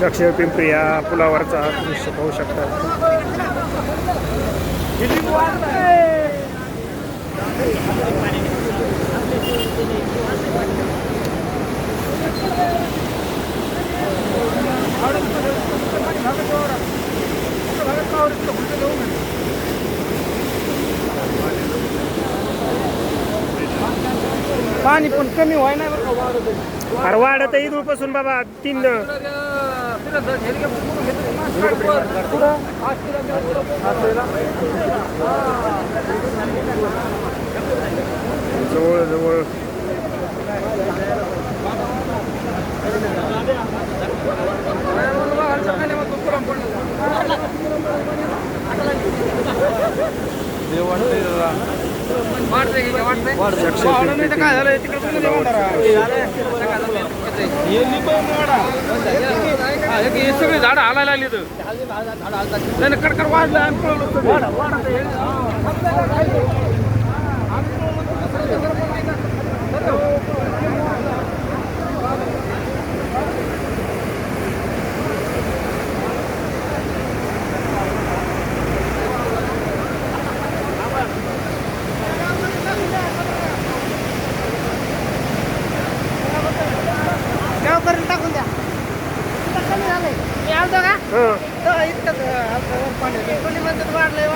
साक्षर पिंपरी या पुलावरचा दृश्य पाहू शकता. पाणी पण कमी व्हाय नाही बरं का वाढत अरे वाढत इथून पासून बाबा तीन जवळ जवळ काय झालं तिकडे. हे सगळी झाडं हालायला लागली तर नाही नाही, कडकड वाढलं आणि पळलो करून टाकून द्या. कमी झालंय. मी आलतो का? वर पाणी म्हणतात वाढलंय